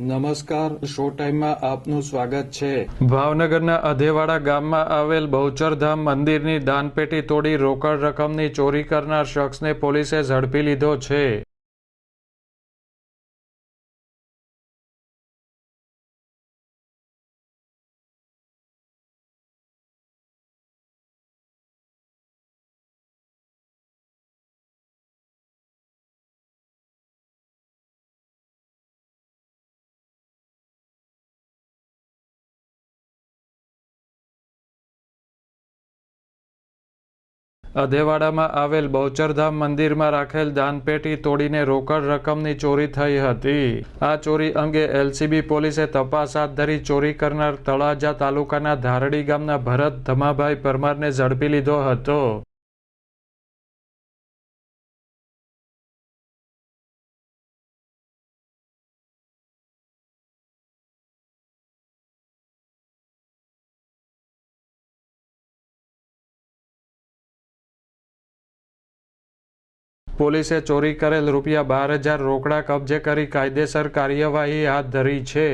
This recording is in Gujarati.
નમસ્કાર શો ટાઈમમાં આપનું સ્વાગત છે. ભાવનગરના અધેવાડા ગામમાં આવેલ બહુચરધામ મંદિરની દાનપેટી તોડી રોકડ રકમની ચોરી કરનાર શખ્સને પોલીસે ઝડપી લીધો છે. અધેવાડામાં આવેલ બહુચરધામ મંદિરમાં રાખેલ દાનપેટી તોડીને રોકડ રકમની ચોરી થઈ હતી. આ ચોરી અંગે એલસીબી પોલીસે તપાસ હાથ ધરી ચોરી કરનાર તળાજા તાલુકાના ધારડી ગામના ભરત ધમાભાઈ પરમારને ઝડપી લીધો હતો. પોલીસે ચોરી કરેલ રૂપિયા બાર હજાર રોકડા કબજે કરી કાયદેસર કાર્યવાહી હાથ ધરી છે.